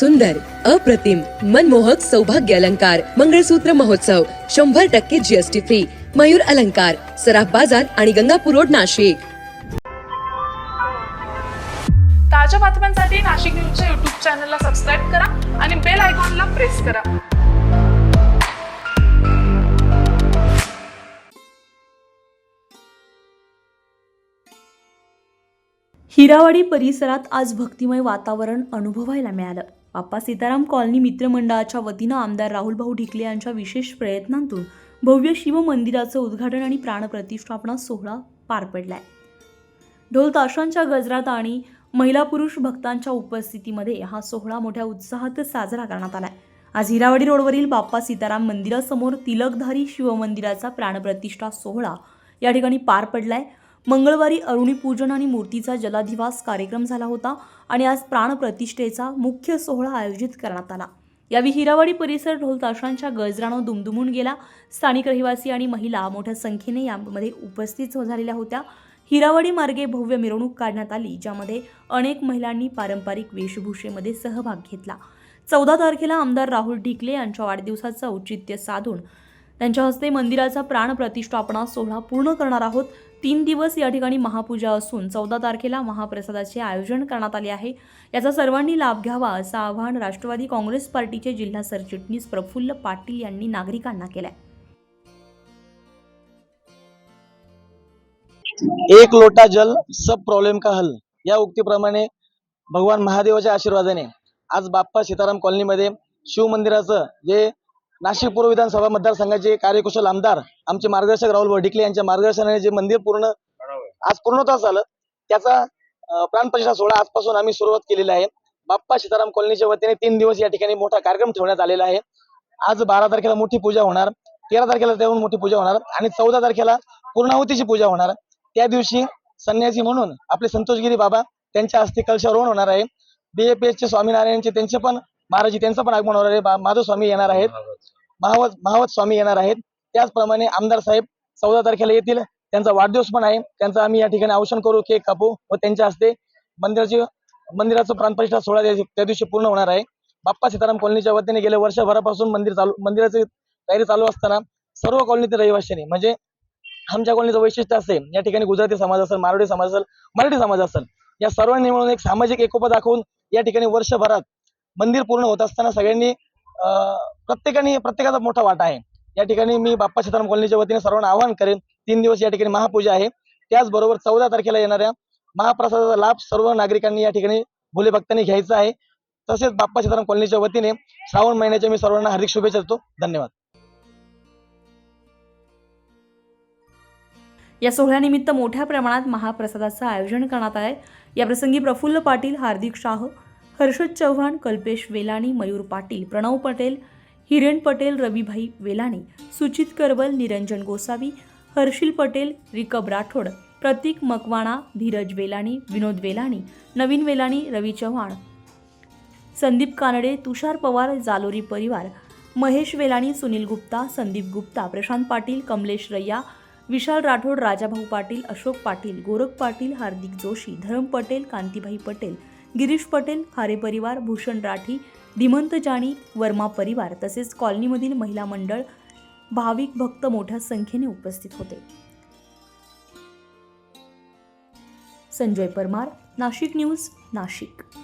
सुंदर अप्रतिम मनमोहक सौभाग्य अलंकार मंगळसूत्र महोत्सव शंभर टक्के जीएसटी फ्री मयूर अलंकार सराफ बाजार आणि गंगापूर रोड नाशिक. ताज्या बातम्यांसाठी नाशिक न्यूजच्या युट्यूब चॅनलला सबस्क्राईब करा आणि बेल आयकॉनला प्रेस करा. हिरावाडी परिसरात आज भक्तिमय वातावरण अनुभवायला मिळालं. बाप्पा सीताराम कॉलनी मित्रमंडळाच्या वतीनं आमदार राहुल भाऊ ढिकले यांच्या विशेष प्रयत्नांतून भव्य शिव मंदिराचं उद्घाटन आणि प्राणप्रतिष्ठापना सोहळा पार पडलाय. ढोल ताशांच्या गजरात आणि महिला पुरुष भक्तांच्या उपस्थितीमध्ये हा सोहळा मोठ्या उत्साहात साजरा करण्यात आलाय. आज हिरावडी रोडवरील बाप्पा सीताराम मंदिरासमोर तिलकधारी शिवमंदिराचा प्राणप्रतिष्ठा सोहळा या ठिकाणी पार पडलाय. मंगळवारी अरुणी पूजन आणि मूर्तीचा जलाधिवास कार्यक्रम झाला होता आणि आज प्राणप्रतिष्ठेचा मुख्य सोहळा आयोजित करण्यात आला. यावेळी हिरावाडी परिसर ढोल ताशांच्या गजरानं दुमदुमून गेला. स्थानिक रहिवासी आणि महिला मोठ्या संख्येने यामध्ये उपस्थित झालेल्या होत्या. हिरावाडी मार्गे भव्य मिरवणूक काढण्यात आली ज्यामध्ये अनेक महिलांनी पारंपरिक वेशभूषेमध्ये सहभाग घेतला. चौदा तारखेला आमदार राहुल ढिकले यांच्या वाढदिवसाचं औचित्य साधून त्यांच्या हस्ते मंदिराचा प्राणप्रतिष्ठापना सोहळा पूर्ण करणार आहोत. तीन दिवस या ठिकाणी महापूजा असून चौदा तारखेला महाप्रसादाचे आयोजन करण्यात आले आहे. याचा सर्वांनी लाभ घ्यावा असं आवाहन राष्ट्रवादी काँग्रेस पार्टीचे जिल्हा सरचिटणीस प्रफुल्ल पाटील यांनी नागरिकांना केलंय. एक लोटा जल सब प्रॉब्लेम का हल. या उक्तीप्रमाणे भगवान महादेवाच्या आशीर्वादाने आज बाप्पा सीताराम कॉलनीमध्ये शिव मंदिराचं जे नाशिक पूर्व विधानसभा मतदारसंघाचे कार्यकुशल आमदार आमचे मार्गदर्शक राहुल वडिकले यांच्या मार्गदर्शनाने जे मंदिर पूर्ण आज पूर्णत्वास झालं त्याचा प्राणप्रतिष्ठा सोहळा आजपासून आम्ही सुरुवात केलेली आहे. बाप्पा सीताराम कॉलनीच्या वतीने तीन दिवस या ठिकाणी मोठा कार्यक्रम ठेवण्यात आलेला आहे. आज बारा तारखेला मोठी पूजा होणार तेरा तारखेला त्याहून मोठी पूजा होणार आणि चौदा तारखेला पूर्णाहुतीची पूजा होणार. त्या दिवशी संन्यासी म्हणून आपले संतोषगिरी बाबा त्यांच्या हस्ते कलशारोहण होणार आहे. बीएपीएसचे स्वामीनारायणचे त्यांचे पण महाराजी त्यांचं पण आगमन होणार आहे. बा- माधव स्वामी येणार आहेत. महावत महावत स्वामी येणार आहेत. त्याचप्रमाणे आमदार साहेब चौदा तारखेला येतील. त्यांचा वाढदिवस पण आहे. त्यांचा आम्ही या ठिकाणी औषण करू केक कापू व त्यांच्या हस्ते मंदिराची मंदिराचं प्राणप्रतिष्ठा सोहळा त्या त्या दिवशी पूर्ण होणार आहे. बाप्पा सीताराम कॉलनीच्या वतीने गेल्या वर्षभरापासून मंदिर चालू मंदिराची तयारी चालू असताना सर्व कॉलनीतील रहिवाशांनी म्हणजे आमच्या कॉलनीचं वैशिष्ट्य असे या ठिकाणी गुजराती समाज असेल मारवाडी समाज असेल मराठी समाज असेल या सर्वांनी मिळून एक सामाजिक एकोपा दाखवून या ठिकाणी वर्षभरात मंदिर पूर्ण होत असताना सगळ्यांनी प्रत्येकाने प्रत्येकाचा मोठा वाटा आहे. या ठिकाणी मी बाप्पा सीताराम कॉलनीच्या वतीने सर्वांना आवाहन करेन तीन दिवस या ठिकाणी महापूजा आहे. त्याचबरोबर चौदा तारखेला येणाऱ्या महाप्रसादाचा लाभ सर्व नागरिकांनी या ठिकाणी भोले भक्तांनी घ्यायचा आहे. तसेच बाप्पा सीताराम कॉलनीच्या वतीने श्रावण महिन्याच्या मी सर्वांना हार्दिक शुभेच्छा देतो. धन्यवाद. या सोहळ्यानिमित्त मोठ्या प्रमाणात महाप्रसादाचं आयोजन करण्यात आहे याप्रसंगी प्रफुल्ल पाटील हार्दिक शाह हर्षद चव्हाण कल्पेश वेलाणी मयूर पाटील प्रणव पटेल हिरण पटेल रविभाई वेलाणी सुचित करबल निरंजन गोसावी हर्षिल पटेल रिकब राठोड प्रतीक मकवाणा धीरज वेलाणी विनोद वेलाणी नवीन वेलाणी रवी चव्हाण. संदीप कानडे तुषार पवार जालोरी परिवार महेश वेलाणी सुनील गुप्ता संदीप गुप्ता प्रशांत पाटील कमलेश रय्या विशाल राठोड राजाभाऊ पाटील अशोक पाटील गोरख पाटील हार्दिक जोशी धरम पटेल कांतीभाई पटेल गिरीश पटेल खारे परिवार भूषण राठी धीमंत जाणी वर्मा परिवार तसेच कॉलनीमधील महिला मंडळ भाविक भक्त मोठ्या संख्येने उपस्थित होते. संजय परमार नाशिक न्यूज नाशिक.